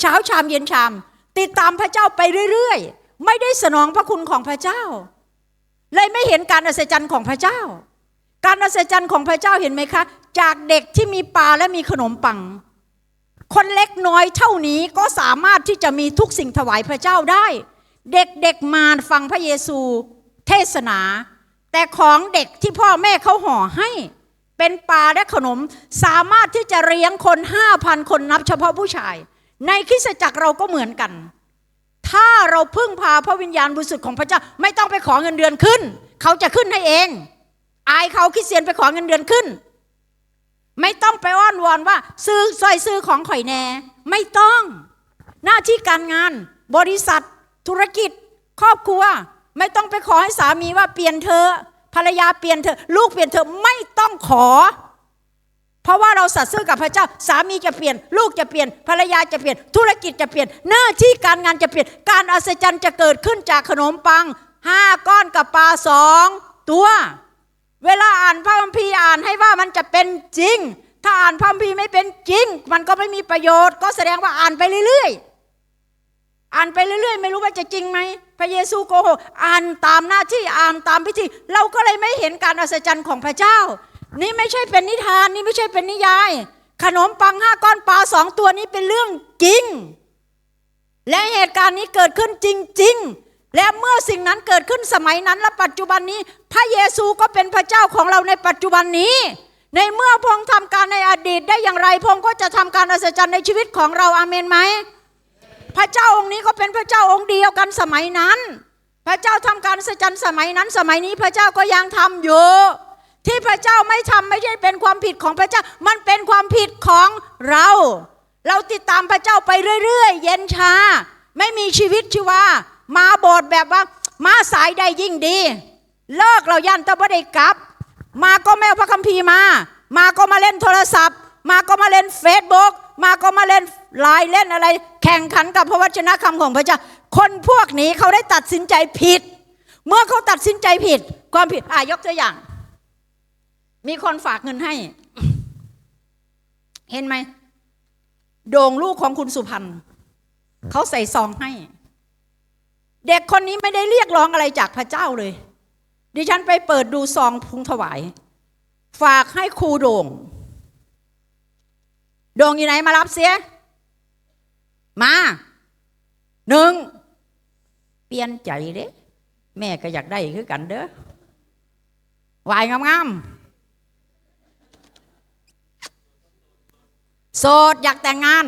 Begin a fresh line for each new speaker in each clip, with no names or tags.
เช้าชามเย็นชาม ติดตามพระเจ้าไปเรื่อยๆ ไม่ได้สนองพระคุณของพระเจ้า เลยไม่เห็นการอัศจรรย์ของพระเจ้า การอัศจรรย์ของพระเจ้าเห็นไหมคะ จากเด็กที่มีปลาและมีขนมปัง คนเล็กน้อยเท่านี้ก็สามารถที่จะมีทุกสิ่งถวายพระเจ้าได้ เด็กๆมาฟังพระเยซู เทศนา แต่ของเด็กที่พ่อแม่เขาห่อให้เป็นปลาและขนมสามารถที่จะเลี้ยงคนห้าพันคนนับเฉพาะผู้ชาย ในคริสตจักรเราก็เหมือนกัน ถ้าเราพึ่งพาพระวิญญาณบริสุทธิ์ของพระเจ้าไม่ต้องไปขอเงินเดือนขึ้น เขาจะขึ้นให้เอง อายเขาคริสเตียนไปขอเงินเดือนขึ้น ไม่ต้องไปอ้อนวอนว่า ซื้อซอยซื้อของข่อยแน่ ไม่ต้อง หน้าที่การงาน บริษัท ธุรกิจ ครอบครัว ไม่ต้องไปขอให้สามีว่าเปลี่ยนเธอภรรยาเปลี่ยนเธอ ลูกเปลี่ยนเธอไม่ต้องขอ เพราะว่าเราสัตย์ซื่อกับพระเจ้าสามีจะเปลี่ยน ลูกจะเปลี่ยนภรรยาจะเปลี่ยน ธุรกิจจะเปลี่ยน หน้าที่การงานจะเปลี่ยน การอัศจรรย์จะเกิดขึ้นจากขนมปังห้าก้อนกับปลาสองตัว เวลาอ่านพระคัมภีร์อ่านให้ว่ามันจะเป็นจริง ถ้าอ่านพระคัมภีร์ไม่เป็นจริง มันก็ไม่มีประโยชน์ ก็แสดงว่าอ่านไปเรื่อยๆ อ่านไปเรื่อยๆ ไม่รู้ว่าจะจริงไหมพระเยซูโกหกอ่านตามหน้าที่อ่านตามพิธี เราก็เลยไม่เห็นการอัศจรรย์ของพระเจ้า นี่ไม่ใช่เป็นนิทานนี่ไม่ใช่เป็นนิยาย ขนมปังห้าก้อนปลาสองตัวนี้เป็นเรื่องจริง และเหตุการณ์นี้เกิดขึ้นจริง ๆ และเมื่อสิ่งนั้นเกิดขึ้นสมัยนั้นและปัจจุบันนี้ พระเยซูก็เป็นพระเจ้าของเราในปัจจุบันนี้ ในเมื่อพงค์ทำการในอดีตได้อย่างไรพงก็จะทำการอัศจรรย์ในชีวิตของเราอาเมนไหมพระเจ้าองค์นี้ก็เป็นพระเจ้าองค์เดียวกันสมัยนั้น พระเจ้าทำการอัศจรรย์สมัยนั้น สมัยนี้พระเจ้าก็ยังทำอยู่ ที่พระเจ้าไม่ทำไม่ใช่เป็นความผิดของพระเจ้า มันเป็นความผิดของเรา เราติดตามพระเจ้าไปเรื่อยๆ เย็นชา ไม่มีชีวิตชีวา มาโบสถ์แบบว่า มาสายใดยิ่งดี เลิกเรายันตะบ่ได้กลับ มาก็แม่เอาพระคัมภีร์มา มาก็มาเล่นโทรศัพท์ มาก็มาเล่นเฟซบุ๊กมาก็มาเล่นไลน์เล่นอะไร แข่งขันกับพระวจนะคำของพระเจ้า คนพวกนี้เขาได้ตัดสินใจผิด เมื่อเขาตัดสินใจผิด ความผิดอะยกตัวอย่าง มีคนฝากเงินให้ เห็นไหม โด่งลูกของคุณสุพรรณเขาใส่ซองให้ เด็กคนนี้ไม่ได้เรียกร้องอะไรจากพระเจ้าเลย ดิฉันไปเปิดดูซองพุงถวาย ฝากให้ครูโด่ง โด่งอยู่ไหนมารับเสีย มาหนึ่งเปลี่ยนใจเด้แม่ก็อยากได้คือกันเด้อวายงามๆ โสดอยากแต่งงาน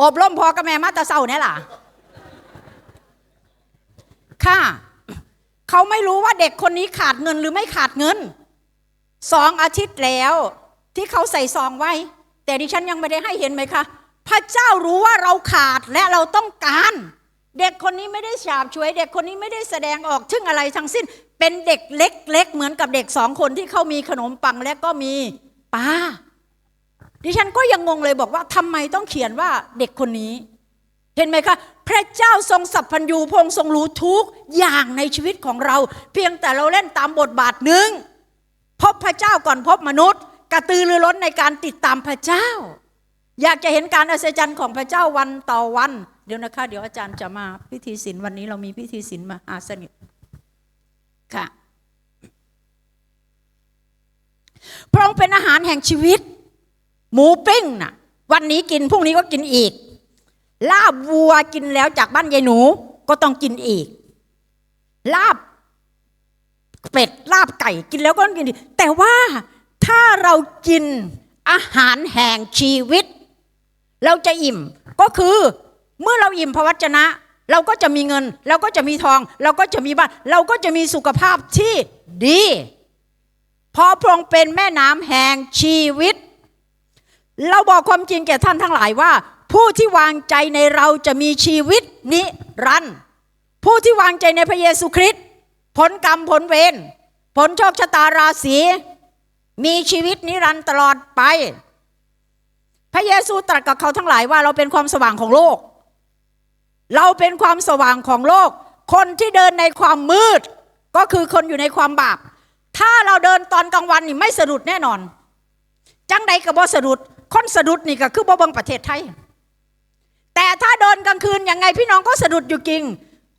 อบรมพอกับแม่มาตาเศร้าเนี่ยล่ะ ค่ะ เขาไม่รู้ว่าเด็กคนนี้ขาดเงินหรือไม่ขาดเงิน สองอาทิตย์แล้ว ที่เขาใส่ซองไว้ แต่ดิฉันยังไม่ได้ให้เห็นไหมคะ พระเจ้ารู้ว่าเราขาดและเราต้องการ เด็กคนนี้ไม่ได้ฉาบช่วย เด็กคนนี้ไม่ได้แสดงออกถึงอะไรทั้งสิ้น เป็นเด็กเล็กๆเหมือนกับเด็กสองคนที่เขามีขนมปังและก็มีปลา ดิฉันก็ยังงงเลยบอกว่าทำไมต้องเขียนว่าเด็กคนนี้ เห็นไหมคะ พระเจ้าทรงสัพพัญญูพงทรงรู้ทุกอย่างในชีวิตของเรา เพียงแต่เราเล่นตามบทบาทหนึ่งพบพระเจ้าก่อนพบมนุษย์ กระตือรือร้นในการติดตามพระเจ้า อยากจะเห็นการอัศจรรย์ของพระเจ้าวันต่อวัน เดี๋ยวนะคะ เดี๋ยวอาจารย์จะมาพิธีศีลวันนี้เรามีพิธีศีลมาอาสนิทค่ะพระองค์เป็นอาหารแห่งชีวิต หมูปิ้งน่ะ วันนี้กินพรุ่งนี้ก็กินอีก ลาบวัวกินแล้วจากบ้านยายหนูก็ต้องกินอีก ลาบเป็ดลาบไก่กินแล้วก็ต้องกินอีกแต่ว่าถ้าเรากินอาหารแห่งชีวิต เราจะอิ่มก็คือเมื่อเราอิ่มพระวจนะ เราก็จะมีเงิน เราก็จะมีทอง เราก็จะมีบ้าน เราก็จะมีสุขภาพที่ดีพราะพระองค์เป็นแม่น้ำแห่งชีวิต เราบอกความจริงแก่ท่านทั้งหลายว่า ผู้ที่วางใจในเราจะมีชีวิตนิรันดร์ผู้ที่วางใจในพระเยซูคริสต์ผลกรรมผลเวรผลโชคชะตาราศีมีชีวิตนิรันดร์ตลอดไป พระเยซูตรัสกับเขาทั้งหลายว่าเราเป็นความสว่างของโลก เราเป็นความสว่างของโลก คนที่เดินในความมืด ก็คือคนอยู่ในความบาป ถ้าเราเดินตอนกลางวันนี่ไม่สะดุดแน่นอน จังใดกับบ่สะดุด คนสะดุดนี่ก็คือบ่เบิงประเทศไทย แต่ถ้าเดินกลางคืนยังไงพี่น้องก็สะดุดอยู่จริง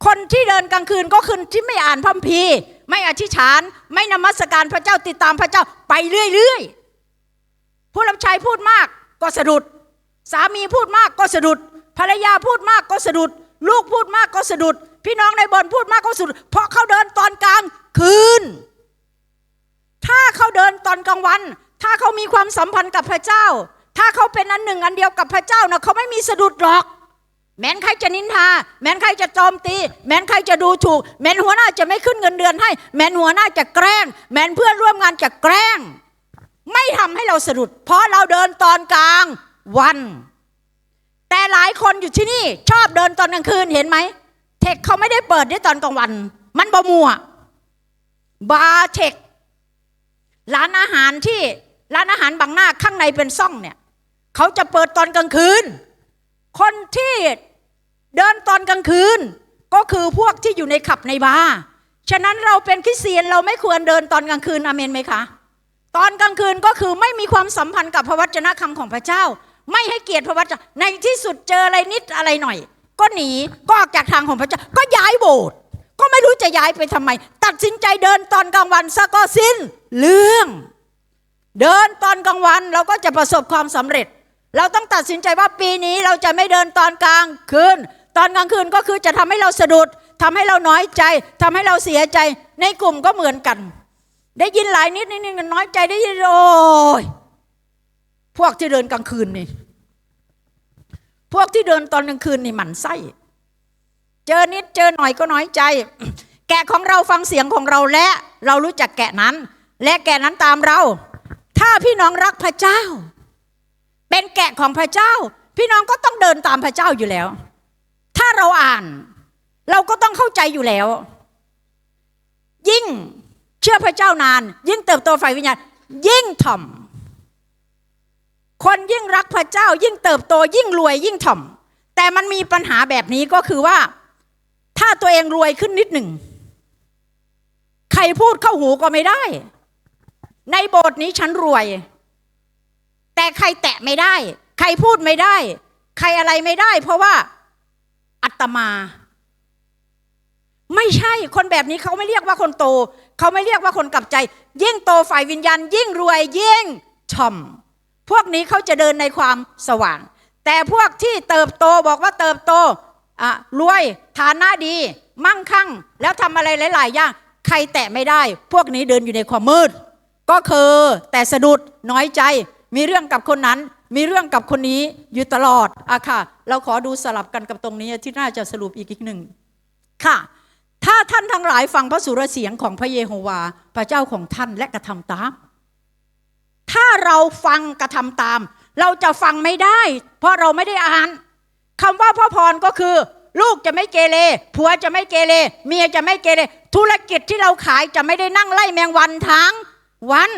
คนที่เดินกลางคืนก็คือที่ไม่อ่านพระคัมภีไม่อธิษฐาน ไม่นมัสการพระเจ้าติดตามพระเจ้าไปเรื่อยๆผู้รับใช้พูดมากก็สะดุด สามีพูดมากก็สะดุด ภรรยาพูดมากก็สะดุด ลูกพูดมากก็สะดุด พี่น้องในบนพูดมากก็สะดุด เพราะเขาเดินตอนกลางคืน ถ้าเขาเดินตอนกลางวัน ถ้าเขามีความสัมพันธ์กับพระเจ้า ถ้าเขาเป็นอันหนึ่งอันเดียวกับพระเจ้านะเขาไม่มีสะดุดหรอก แม้นใครจะนินทา แม้นใครจะโจมตี แม้นใครจะดูถูก แม้นหัวหน้าจะไม่ขึ้นเงินเดือนให้ แม้นหัวหน้าจะแกล้ง แม้นเพื่อนร่วมงานจะแกล้ง ไม่ทำให้เราสะดุด เพราะเราเดินตอนกลางวัน แต่หลายคนอยู่ที่นี่ ชอบเดินตอนกลางคืนเห็นไหมเทคเขาไม่ได้เปิดได้ตอนกลางวัน มันบ่มัวบาร์เทคร้านอาหารที่ร้านอาหารบางหน้าข้างในเป็นซ่องเนี่ย เขาจะเปิดตอนกลางคืน คนที่เดินตอนกลางคืน ก็คือพวกที่อยู่ในขับในบาร์ฉะนั้นเราเป็นคริสเตียนเราไม่ควรเดินตอนกลางคืนอเมนไหมคะตอนกลางคืนก็คือไม่มีความสัมพันธ์กับพระวจนะคำของพระเจ้า ไม่ให้เกียรติพระวจนะในที่สุดเจออะไรนิดอะไรหน่อย ก็หนีก็ออกจากทางของพระเจ้า ก็ย้ายโบสถ์ก็ไม่รู้จะย้ายไปทำไม ตัดสินใจเดินตอนกลางวันซะก็สิ้นเรื่อง เดินตอนกลางวันเราก็จะประสบความสำเร็จ เราต้องตัดสินใจว่าปีนี้เราจะไม่เดินตอนกลางคืน ตอนกลางคืนก็คือจะทำให้เราสะดุดทำให้เราน้อยใจทำให้เราเสียใจ ในกลุ่มก็เหมือนกัน ได้ยินหลายนิดนิดนิดน้อยใจได้ยินโอ้ยพวกที่เดินกลางคืนนี่ พวกที่เดินตอนกลางคืนนี่หมันไส้ เจอนิดเจอหน่อยก็น้อยใจ แกะของเราฟังเสียงของเราและ เรารู้จักแกะนั้น และแกะนั้นตามเรา ถ้าพี่น้องรักพระเจ้า เป็นแกะของพระเจ้า พี่น้องก็ต้องเดินตามพระเจ้าอยู่แล้ว ถ้าเราอ่านเราก็ต้องเข้าใจอยู่แล้ว ยิ่งเชื่อพระเจ้านาน ยิ่งเติบโตฝ่ายวิญญาณยิ่งถ่อม คนยิ่งรักพระเจ้า ยิ่งเติบโต ยิ่งรวยยิ่งถ่อม แต่มันมีปัญหาแบบนี้ก็คือว่า ถ้าตัวเองรวยขึ้นนิดหนึ่ง ใครพูดเข้าหูก็ไม่ได้ ในโบสถ์นี้ฉันรวย แต่ใครแตะไม่ได้ ใครพูดไม่ได้ ใครอะไรไม่ได้ เพราะว่าอัตมา ไม่ใช่คนแบบนี้เขาไม่เรียกว่าคนโต เขาไม่เรียกว่าคนกลับใจ ยิ่งโตฝ่ายวิญญาณ ยิ่งรวยยิ่งช่อมพวกนี้เขาจะเดินในความสว่าง แต่พวกที่เติบโตบอกว่าเติบโตอะรวยฐานะดี มั่งคั่ง แล้วทำอะไรหลาย ๆ อย่าง ใครแตะไม่ได้ พวกนี้เดินอยู่ในความมืด ก็คือแต่สะดุดน้อยใจ มีเรื่องกับคนนั้น มีเรื่องกับคนนี้อยู่ตลอดอะค่ะ เราขอดูสลับกันกับตรงนี้ที่น่าจะสรุปอีกอีกหนึ่งค่ะ ถ้าท่านทั้งหลายฟังพระสุรเสียงของพระเยโฮวา พระเจ้าของท่านและกระทำตาม ถ้าเราฟังกระทำตาม เราจะฟังไม่ได้ เพราะเราไม่ได้อ่านคำว่าพระพรก็คือ ลูกจะไม่เกเรผัวจะไม่เกเรเมียจะไม่เกเรธุรกิจที่เราขายจะไม่ได้นั่งไล่แมงวันทั้งวัน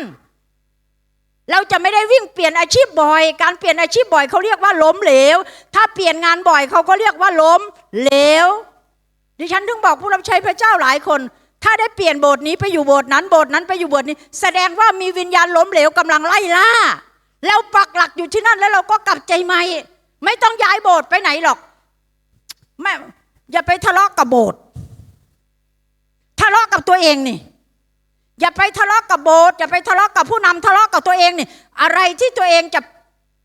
เราจะไม่ได้วิ่งเปลี่ยนอาชีพบ่อย การเปลี่ยนอาชีพบ่อยเขาเรียกว่าล้มเหลว ถ้าเปลี่ยนงานบ่อยเขาก็เรียกว่าล้มเหลว ดิฉันถึงบอกผู้รับใช้พระเจ้าหลายคน ถ้าได้เปลี่ยนโบสถ์นี้ไปอยู่โบสถ์นั้นโบสถ์นั้นไปอยู่โบสถ์นี้ แสดงว่ามีวิญญาณล้มเหลวกำลังไล่ล่าแล้วปักหลักอยู่ที่นั่นแล้วเราก็กลับใจใหม่ ไม่ต้องย้ายโบสถ์ไปไหนหรอกไม่อย่าไปทะเลาะกับโบสถ์ทะเลาะกับตัวเองนี่ อย่าไปทะเลาะกับโบสถ์อย่าไปทะเลาะกับผู้นำทะเลาะกับตัวเองนี่อะไรที่ตัวเองจะ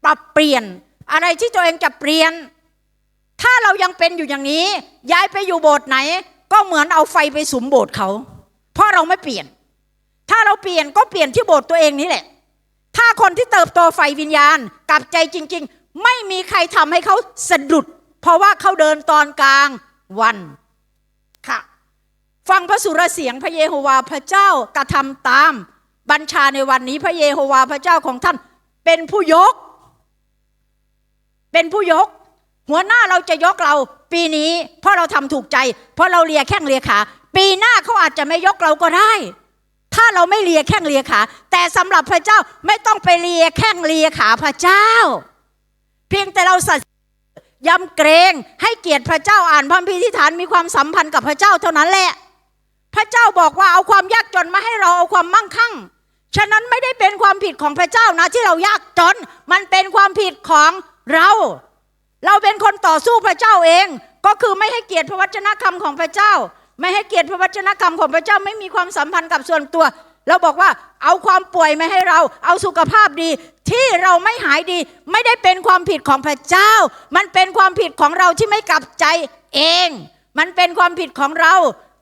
ปรับเปลี่ยน อะไรที่ตัวเองจะเปลี่ยน ถ้าเรายังเป็นอยู่อย่างนี้ ย้ายไปอยู่โบสถ์ไหน ก็เหมือนเอาไฟไปสุมโบสถ์เขา เพราะเราไม่เปลี่ยน ถ้าเราเปลี่ยนก็เปลี่ยนที่โบสถ์ตัวเองนี่แหละ ถ้าคนที่เติบโตไฟวิญญาณกลับใจจริง ๆ ไม่มีใครทำให้เขาสะดุด เพราะว่าเขาเดินตอนกลางวัน ฟังพระสุรเสียงพระเยโฮวาพระเจ้ากระทำตามบัญชาในวันนี้พระเยโฮวาพระเจ้าของท่านเป็นผู้ยก เป็นผู้ยก หัวหน้าเราจะยกเรา ปีนี้เพราะเราทำถูกใจ เพราะเราเลียแข้งเลียขา ปีหน้าเขาอาจจะไม่ยกเราก็ได้ ถ้าเราไม่เลียแข้งเลียขา แต่สำหรับพระเจ้าไม่ต้องไปเลียแข้งเลียขาพระเจ้า เพียงแต่เราสัตย์ยำเกรงให้เกียรติพระเจ้าอ่านพระคัมภีร์ที่ฐานมีความสัมพันธ์กับพระเจ้าเท่านั้นแหละ พระเจ้าบอกว่าเอาความยากจนมาให้เราเอาความมั่งคั่ง ฉะนั้นไม่ได้เป็นความผิดของพระเจ้านะที่เรายากจน มันเป็นความผิดของเรา เราเป็นคนต่อสู้พระเจ้าเอง ก็คือไม่ให้เกียรติพระวจนะคำของพระเจ้า ไม่ให้เกียรติพระวจนะคำของพระเจ้าไม่มีความสัมพันธ์กับส่วนตัว เราบอกว่าเอาความป่วยมาให้เรา เอาสุขภาพดีที่เราไม่หายดี ไม่ได้เป็นความผิดของพระเจ้า มันเป็นความผิดของเราที่ไม่กลับใจเอง มันเป็นความผิดของเรา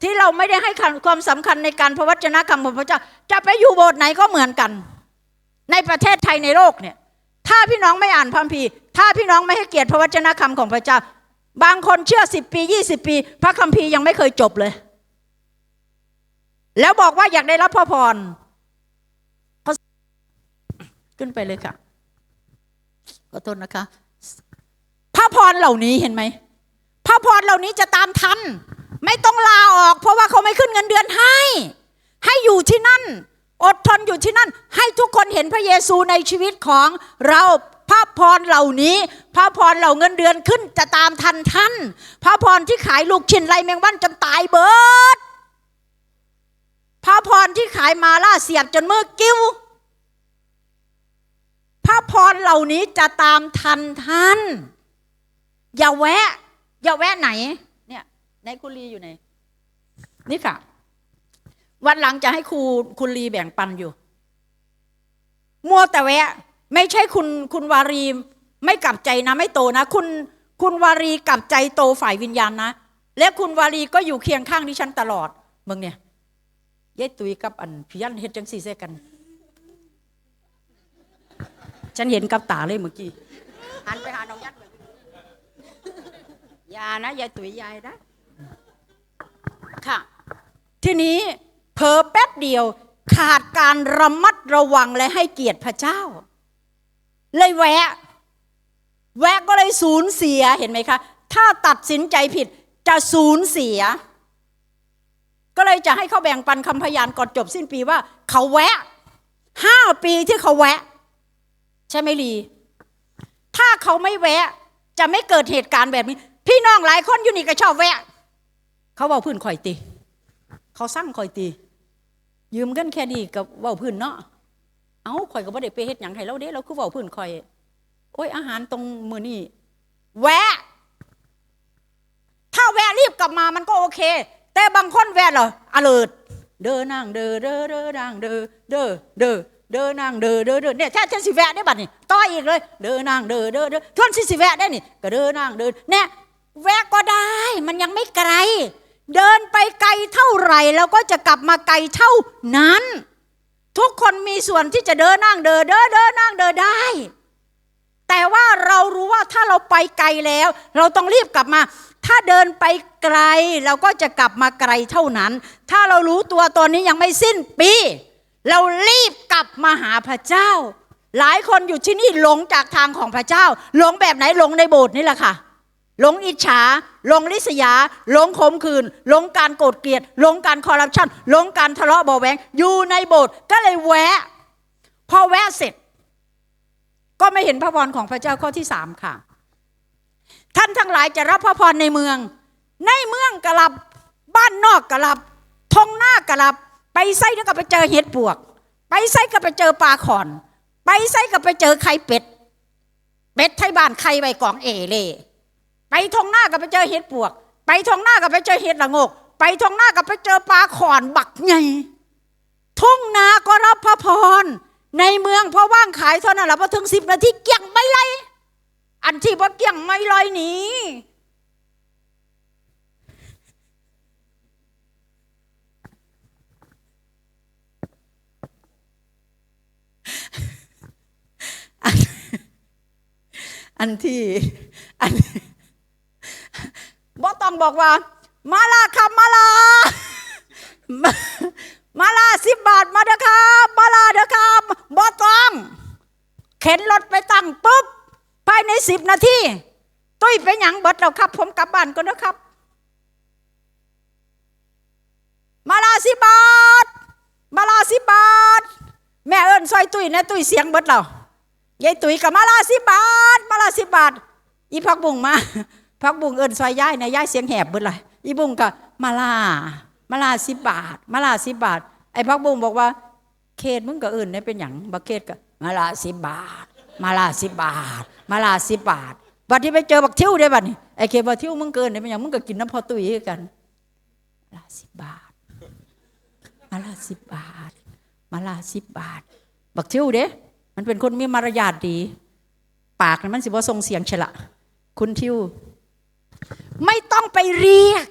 ที่เราไม่ได้ให้ความสำคัญในการพระวจนะคำของพระเจ้า จะไปอยู่โบสถ์ไหนก็เหมือนกัน ในประเทศไทยในโลกเนี่ย ถ้าพี่น้องไม่อ่านพระคัมภีร์ ถ้าพี่น้องไม่ให้เกียรติพระวจนะคำของพระเจ้า บางคนเชื่อสิบปียี่สิบปี พระคัมภีร์ยังไม่เคยจบเลย แล้วบอกว่าอยากได้รับพระพรขึ้นไปเลยค่ะขอโทษนะคะ พระพรเหล่านี้เห็นไหมพระพรเหล่านี้จะตามทัน ไม่ต้องลาออก เพราะว่าเขาไม่ขึ้นเงินเดือนให้ ให้อยู่ที่นั่น อดทนอยู่ที่นั่น ให้ทุกคนเห็นพระเยซูในชีวิตของเราพระพรเหล่านี้ พระพรเหล่าเงินเดือนขึ้นจะตามทันท่าน พระพรที่ขายลูกชิ้นไรแมงวันจนตายเบิด พระพรที่ขายมาล่าเสียบจนเมื่อกิ้ว พระพรเหล่านี้จะตามทันท่าน อย่าแวะ อย่าแวะไหน ไหนคุณลีอยู่ไหน นี่ค่ะ วันหลังจะให้ครูคุณลีแบ่งปันอยู่ มัวแต่แวะ ไม่ใช่คุณคุณวารีไม่กลับใจนะ ไม่โตนะ คุณคุณวารีกลับใจโตฝ่ายวิญญาณนะ และคุณวารีก็อยู่เคียงข้างดิฉันตลอดเมืองเนี่ยยายตุยกับอันพิยันเฮ็ดจังสี่เสกัน ฉันเห็นกับตาเลยเมื่อกี้หันไปหาน้องยัดเลยอยานะยายตุยยายนะ ค่ะ ทีนี้เผลอแป๊บเดียวขาดการระมัดระวังและให้เกียรติพระเจ้า เลยแวะ แวะก็เลยสูญเสียเห็นไหมคะ ถ้าตัดสินใจผิดจะสูญเสีย ก็เลยจะให้เขาแบ่งปันคำพยานก่อนจบสิ้นปีว่า เขาแวะห้าปีที่เขาแวะ ใช่ไหมลี ถ้าเขาไม่แวะ จะไม่เกิดเหตุการณ์แบบนี้ พี่น้องหลายคนอยู่นี่ก็ชอบแวะ เขาบอกพื้นข่อยตีเขาสั่งข่อยตียืมเงินแค่นี้กับเว้าพื้นเนาะเอ้าข่อยก็บ่ได้ไปเฮ็ดหยังให้เราเด้เราคือเว้าพื้นข่อย โอ้ยอาหารตรงมือนี่แวะ ถ้าแวะรีบกลับมามันก็โอเค แต่บางคนแวะเหรออเลิดเด้อนางเด้อเด้อเด้อนางเด้อเด้อเด้อเด้อนางเด้อเด้อเด้อเนี่ยแท้ฉันสิแวะได้บัดนี่ต่ออีกเลย เด้อนางเด้อเด้อเด้อทวนสิสิแวะได้นี่ก็เด้อนางเด้อเนี่ยแวะก็ได้ มันยังไม่ไกล เดินไปไกลเท่าไหร่แล้วก็จะกลับมาไกลเท่านั้น ทุกคนมีส่วนที่จะเดินนั่งเดินเดินเดินนั่งเดินได้ แต่ว่าเรารู้ว่าถ้าเราไปไกลแล้ว เราต้องรีบกลับมา ถ้าเดินไปไกลเราก็จะกลับมาไกลเท่านั้น ถ้าเรารู้ตัวตอนนี้ยังไม่สิ้นปี เรารีบกลับมาหาพระเจ้า หลายคนอยู่ที่นี่หลงจากทางของพระเจ้า หลงแบบไหนหลงในโบสถ์นี่แหละค่ะ หลงอิจฉาหลงลิษยาหลงขมขื่นหลงการโกรธเกลียดหลงการคอร์รัปชันหลงการทะเลาะเบาแวงอยู่ในโบสถ์ก็เลยแวะ พอแวะเสร็จ ก็ไม่เห็นพระพรของพระเจ้าข้อที่สามค่ะ ท่านทั้งหลายจะรับพระพรในเมือง ในเมืองกลับบ้านนอกกลับทงหน้ากลับ ไปไส้ก็ไปเจอเห็ดปวก ไปไส้ก็ไปเจอปลาขอน ไปไส้ก็ไปเจอไข่เป็ด เป็ดไทยบ้านไข่ใบกองเอเล่ ทงหน้าก็ไปเจอเห็ดปวก ไปทงหน้าก็ไปเจอเห็ดละงก ไปทงหน้าก็ไปเจอปลาขอนบักไงทุ่งนาก็รับพระพร ในเมืองพอว่างขายเท่านั้นแหละพอถึงสิบนาทีเกี่ยงไม่ไรอันที่ว่าเกี่ยงไม่ลอยหนีอันอันที่อัน บ่ต้องบอกว่า มาลาครับมาลา มาลาสิบบาทมาเด้อครับมาลาเด้อครับบ่ต้อง เข็นรถไปตั้งปุ๊บภายในสิบนาทีตุ้ยไปหยังเบิดแล้วครับ ผมกลับบ้านก่อนนะครับ มาลาสิบบาทมาลาสิบบาท แม่เอิญซอยตุ้ยนะตุ้ยเสียงเบิดแล้วยายตุ้ยกับมาลาสิบบาท มาลาสิบบาท อีพักบุงมา พักบุงเอิญซอยย้ายนะย้ายเสียงแหบเบิดเลยอีบุงก็มาลามาลาสิบบาท มาลาสิบบาท ไอ้พักบุงบอกว่า เขตมึงก็เอื่นเนี่ยเป็นหยังบักเขตก็มาลาสิบบาท มาลาสิบบาท มาลาสิบบาทบัดที่ไปเจอบักทิวได้บัดนี่ไอ้เคบักทิวมึงเกินได้เป็นอย่างมึงก็กินน้ำพอตุ้ยกันมาละสิบบาท มาละสิบบาท มาละสิบบาท บักทิวเด้มันเป็นคนมีมารยาทดี ปากน่ะมันสิบ่ทรงเสียงฉละคุณทิว ไม่ต้องไปเรียก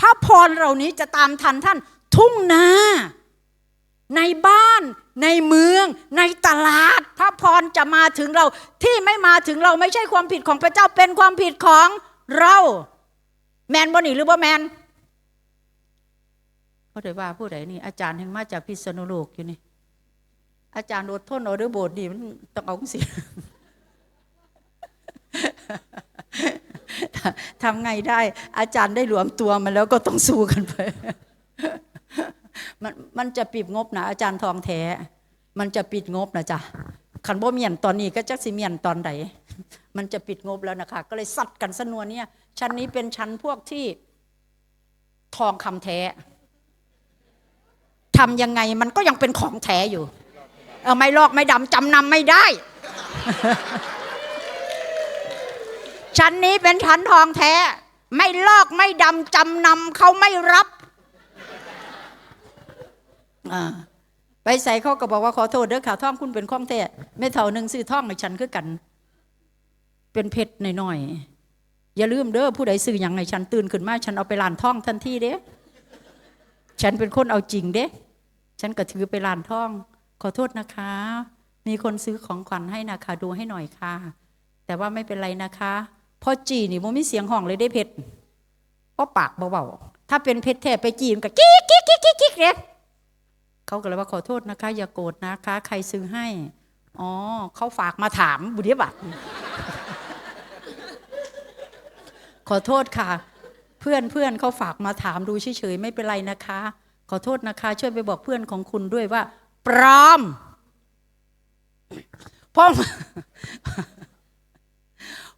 พระพรเหล่านี้จะตามทันท่าน ทุ่งนา ในบ้าน ในเมือง ในตลาด พระพรจะมาถึงเรา ที่ไม่มาถึงเราไม่ใช่ความผิดของพระเจ้าเป็นความผิดของเรา แมนบ่นี่หรือบ่แมนเขาได้ว่าผู้ใดนี่อาจารย์แห่งมาจากพิษณุโลกอยู่นี่ อาจารย์อดทนเอาเด้อโบสถ์นี่มันต้องเอาสิ ทำไงได้ อาจารย์ได้หลวมตัวมาแล้วก็ต้องสู้กันไป มันมันจะปิดงบนะอาจารย์ทองแท้ มันจะปิดงบนะจ๊ะขันบ่เมียนตอนนี้ก็จักสิเมียนตอนใดมันจะปิดงบแล้วนะคะ ก็เลยสัดกันสนวนเนี่ย ชั้นนี้เป็นชั้นพวกที่ทองคำแท้ทำยังไงมันก็ยังเป็นของแท้อยู่ เออไม่ลอกไม่ดำจำนำไม่ได้ ชั้นนี้เป็นชั้นทองแท้ ไม่ลอกไม่ดำจำนำเขาไม่รับไปใส่เขาก็บอกว่าขอโทษเด้อค่ะท่องคุณเป็นข้องแท้ไม่เท่าหนึ่งซื้อท่องในฉันคือกัน เป็นเพชรหน่อยๆอย่าลืมเด้อผู้ใดซื้ออย่างในฉันตื่นขึ้นมาฉันเอาไปลานท่องทันทีเด้ฉันเป็นคนเอาจริงเด้ ฉันก็ถือไปลานท่อง ขอโทษนะคะ มีคนซื้อของขวัญให้นะคะดูให้หน่อยค่ะ แต่ว่าไม่เป็นไรนะคะ พราะจีนี่มันมีเสียงห้องเลยได้เพชรเพราะปากเบาๆถ้าเป็นเพชรแท้ไปจีมันก็กิ๊กกิ๊กกิ๊กกิ๊กเนี่ยเขาก็เลยว่าขอโทษนะคะ อย่าโกรธนะคะ ใครซื้อให้ อ๋อเขาฝากมาถามบุญยบัตรขอโทษค่ะ เพื่อนเพื่อนเขาฝากมาถามดูเฉยๆไม่เป็นไรนะคะ ขอโทษนะคะ ช่วยไปบอกเพื่อนของคุณด้วยว่าปลอมพง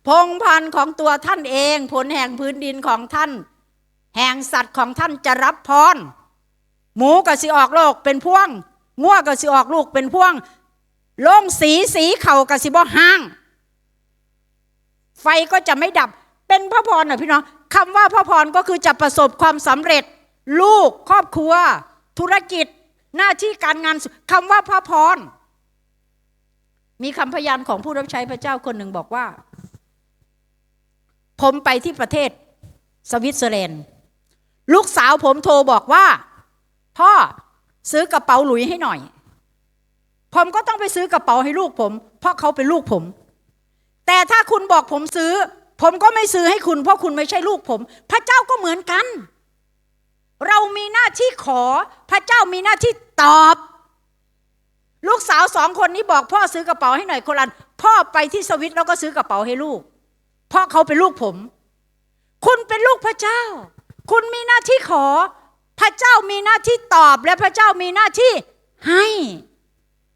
พงพันธ์ของตัวท่านเอง ผลแห่งพื้นดินของท่าน แห่งสัตว์ของท่านจะรับพรหมูก็สิออกโลกเป็นพ่วงงัวก็สิออกลูกเป็นพ่วงลงสีสีเข่าก็สิบ่ห้าง ไฟก็จะไม่ดับเป็นพระพรนะพี่น้องคำว่าพระพรก็คือจะประสบความสำเร็จ ลูกครอบครัว ธุรกิจหน้าที่การงานคำว่าพระพรมีคำพยานของผู้รับใช้พระเจ้าคนหนึ่งบอกว่า ผมไปที่ประเทศสวิตเซอร์แลนด์ ลูกสาวผมโทรบอกว่า พ่อซื้อกระเป๋าหลุยให้หน่อย ผมก็ต้องไปซื้อกระเป๋าให้ลูกผม เพราะเขาเป็นลูกผม แต่ถ้าคุณบอกผมซื้อ ผมก็ไม่ซื้อให้คุณ เพราะคุณไม่ใช่ลูกผม พระเจ้าก็เหมือนกัน เรามีหน้าที่ขอ พระเจ้ามีหน้าที่ตอบ ลูกสาวสองคนนี้บอกพ่อซื้อกระเป๋าให้หน่อยคนละอันพ่อไปที่สวิตแล้วก็ซื้อกระเป๋าให้ลูก เพราะเขาเป็นลูกผม คุณเป็นลูกพระเจ้า คุณมีหน้าที่ขอ พระเจ้ามีหน้าที่ตอบและพระเจ้ามีหน้าที่ให้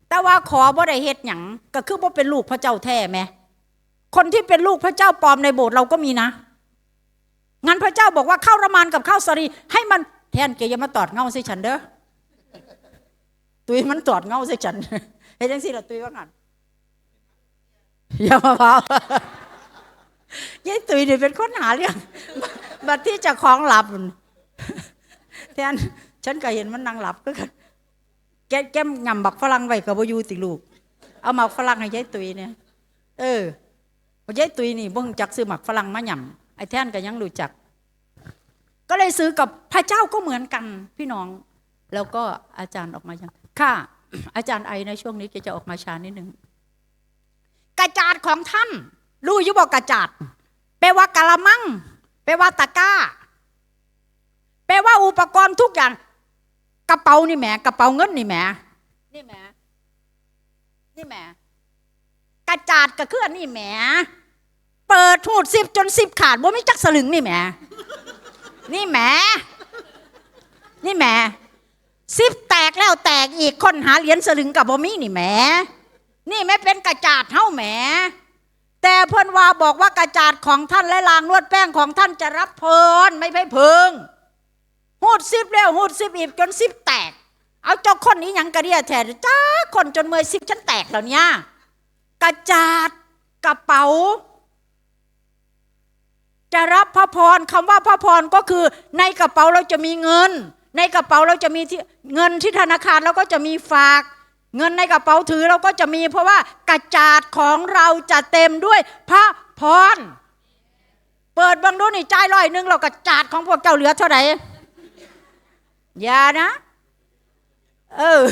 แต่ว่าขอบ่ได้เฮ็ดหยังก็คือบ่เป็นลูกพระเจ้าแท้แหมคนที่เป็นลูกพระเจ้าปลอมในโบสถ์เราก็มีนะงั้นพระเจ้าบอกว่าข้าวระมานกับข้าวสรี ให้มันแทนเกอย่ามาตอดเงาใส่ฉันเด้อตุยมันตอดเงาใส่ฉันเฮ้ยจังสิละตุยว่างั้นอย่ามาเผา ยายตุยนี่เป็นคนหาเรื่องบัดที่จะคล้องหลับแทนฉันก็เห็นมันนั่งหลับก็กันแกแก้มงำบักฝรั่งไว้กับบอยูติลูก เอาหมักฝรั่งให้ยายตุยเนี่ย เออพอยายตุยนี่บ่งจักซื้อหมักฝรั่งมาหย่ำไอ้แท่นก็ยังรู้จัก ก็เลยซื้อกับพระเจ้าก็เหมือนกันพี่น้อง แล้วก็อาจารย์ออกมายังค่ะ อาจารย์ไอในช่วงนี้แกจะออกมาช้านิดนึงกระจาดของท่าน รู้อยุบอกกระจาดแปลว่ากะละมังแปลว่าตะกร้า แปลว่าอุปกรณ์ทุกอย่าง กระเป๋านี่แหมกระเป๋าเงินนี่แหมนี่แหมนี่แหมกระจาดก็คืออันนี่แหมเปิดหูดสิบจนสิบขาดบ่มีจักสลึงนี่แหมนี่แหมนี่แหมสิบแตกแล้วแตกอีกคนหาเหรียญสลึงกับบ่มีนี่แหมนี่ไม่เป็นกระจาดเท่าแหม แต่เพิ่นว่าบอกว่ากระจาดของท่านและลางนวดแป้งของท่านจะรับเพลินไม่ไพ่เพิงหูดซิบแล้วหูดซิบอีกจนซิบแตก เอาเจ้าคนนี้ยังกระเดียแทนจ้าคนจนเมื่อยซิบฉันแตกแล้วเนี่ยกระจาดกระเป๋า จะรับพระพรคำว่าพระพรก็คือ ในกระเป๋าเราจะมีเงิน ในกระเป๋าเราจะมีที่เงินที่ธนาคารเราก็จะมีฝาก เงินในกระเป๋าถือเราก็จะมีเพราะว่ากระจาดของเราจะเต็มด้วยพระพร เปิดบังดูนี่จ่ายร้อยหนึงเรากระจาดของพวกเจ้าเหลือเท่าไหร่อย่านะ เออ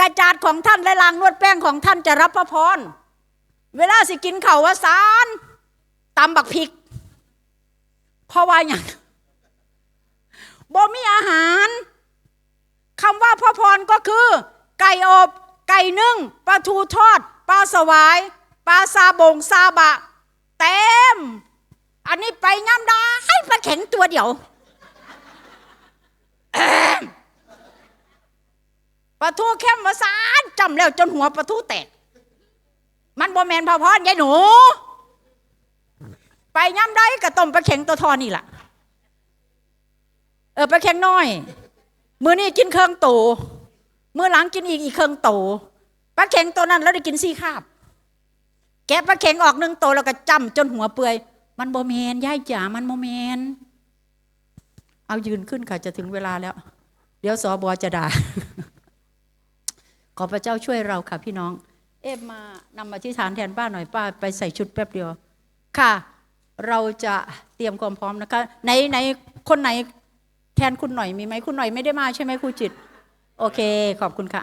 กระจาดของท่านและลางนวดแป้งของท่านจะรับพระพร เวลาสิกินเข่าวาสารตำบักพริก เพราะว่าอย่างบ่มีอาหาร คำว่าพระพรก็คือ ไก่อบ ไก่นึ่งปลาทูทอดปลาสวายปลาซาบงซาบะ เต็ม อันนี้ไปย่ำได้ให้ปลาแข็งตัวเดียวปลาทูเข้มวาสานจำแล้วจนหัวปลาทูแตก มันบ่แมนพอพรยายหนู ไปย่ำได้กระต้มปลาเข็งตัวทอนี่ล่ะ เออปลาเข็งน้อย มือนี่กินเครื่องโตมือหลังกินอีกอีกเครื่องโตปลาเข็งตัวนั้นแล้วได้กินสี่คาบ แกะปลาเข็งออกหนึ่งโตแล้วก็จำจนหัวเปื่อย มันโบเมนย่ายจ๋ามันโมเมนเอายืนขึ้นค่ะจะถึงเวลาแล้ว เดี๋ยวสอบอจะด่าขอพระเจ้าช่วยเราค่ะพี่น้อง เอฟมานำมาที่ฐานแทนป้าหน่อยป้า ไปใส่ชุดแป๊บเดียว ค่ะ เราจะเตรียมความพร้อมนะคะ ในในคนไหน แทนคุณหน่อยมีไหมคุณหน่อยไม่ได้มาใช่ไหมครูจิต โอเค ขอบคุณค่ะ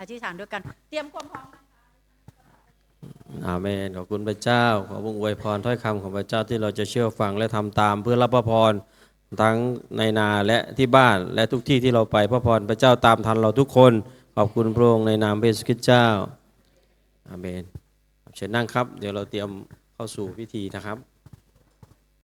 อธิษฐานด้วยกัน เตรียมความพร้อม
อาเมนขอบคุณพระเจ้า ขอพระองอวยพรถ้อยคำของพระเจ้าที่เราจะเชื่อฟังและทำตาม เพื่อรับพระพรทั้งในนาและที่บ้านและทุกที่ที่เราไปพระพรพระเจ้าตามทันเราทุกคน ขอบคุณพระองค์ในนามพระเยซูคริสต์เจ้าอาเมนเชิญนั่งครับ เดี๋ยวเราเตรียมเข้าสู่พิธีนะครับ